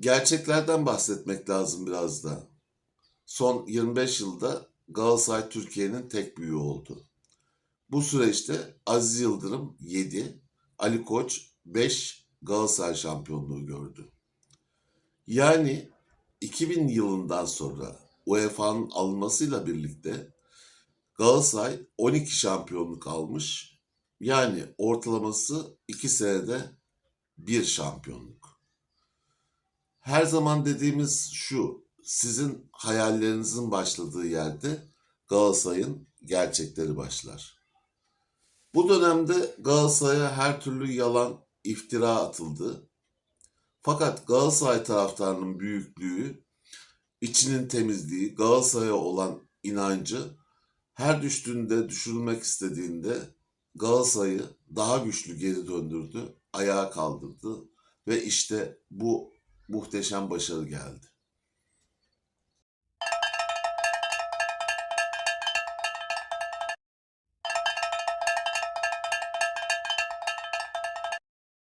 gerçeklerden bahsetmek lazım biraz da. Son 25 yılda Galatasaray Türkiye'nin tek büyüğü oldu. Bu süreçte Aziz Yıldırım 7, Ali Koç 5 Galatasaray şampiyonluğu gördü. Yani 2000 yılından sonra UEFA'nın alınmasıyla birlikte Galatasaray 12 şampiyonluk almış. Yani ortalaması 2 senede bir şampiyonluk. Her zaman dediğimiz şu, sizin hayallerinizin başladığı yerde Galatasaray'ın gerçekleri başlar. Bu dönemde Galatasaray'a her türlü yalan, iftira atıldı. Fakat Galatasaray taraftarının büyüklüğü, içinin temizliği, Galatasaray'a olan inancı her düştüğünde, düşürülmek istediğinde Galatasaray'ı daha güçlü geri döndürdü, ayağa kaldırdı ve işte bu muhteşem başarı geldi.